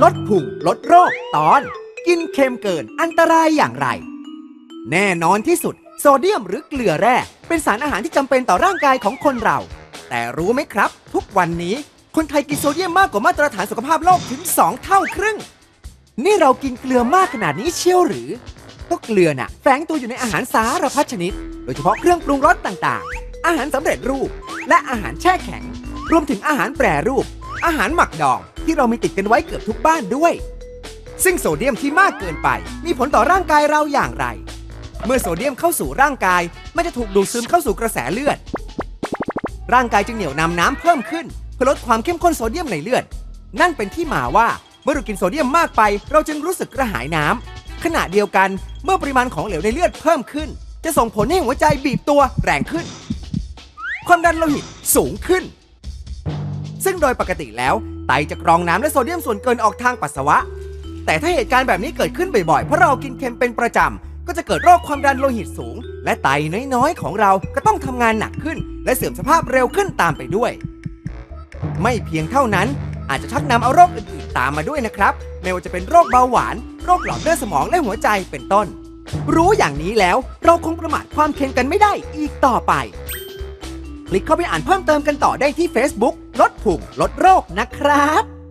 ลดพุงลดโรค ตอน กินเค็มเกินอันตรายอย่างไร แน่นอนที่สุด โซเดียมหรือเกลือแร่เป็นสารอาหารที่จำเป็นต่อร่างกายของคนเรา แต่รู้ไหมครับ ทุกวันนี้คนไทยกินโซเดียมมากกว่ามาตรฐานสุขภาพโลกถึง 2 เท่าครึ่ง นี่เรากินเกลือมากขนาดนี้เชียวหรือก็เกลือน่ะแฝงตัวอยู่ในอาหารสารพัดชนิด โดยเฉพาะเครื่องปรุงรสต่างๆ อาหารสำเร็จรูป และอาหารแช่แข็ง รวมถึงอาหารแปรรูป อาหารหมักดองที่เรามีติดกันไว้เกือบทุกบ้านด้วย ซึ่งโซเดียมที่มากเกินไป มีผลต่อร่างกายเราอย่างไร เมื่อโซเดียมเข้าสู่ร่างกาย มันจะถูกดูดซึมเข้าสู่กระแสเลือด ร่างกายจึงเหนี่ยวนำน้ำเพิ่มขึ้น เพื่อลดความเข้มข้นโซเดียมในเลือด นั่นเป็นที่มาว่าเมื่อเรากินโซเดียมมากไป เราจึงรู้สึกกระหายน้ำขณะเดียวกันเมื่อปริมาณของเหลวในเลือดเพิ่มขึ้น จะส่งผลให้หัวใจบีบตัวแรงขึ้น ความดันโลหิตสูงขึ้น ซึ่งโดยปกติแล้วไตจะกรองน้ำและโซเดียมส่วนเกินออกทางปัสสาวะ แต่ถ้าเหตุการณ์แบบนี้เกิดขึ้นบ่อยๆ เพราะเรากินเค็มเป็นประจำ ก็จะเกิดโรคความดันโลหิตสูง และไตน้อยๆ ของเราก็ต้องทำงานหนักขึ้น และเสื่อมสภาพเร็วขึ้นตามไปด้วย ไม่เพียงเท่านั้น อาจจะชักนำเอาโรคอื่นๆตามมาด้วยนะครับ ไม่ว่าจะเป็นโรคเบาหวาน โรคหลอดเลือดสมองและหัวใจเป็นต้น รู้อย่างนี้แล้วเราคงประมาทความเค็มกันไม่ได้อีกต่อไป คลิกเข้าไปอ่านเพิ่มเติมกันต่อได้ที่ Facebook ลดผุ่งลดโรคนะครับ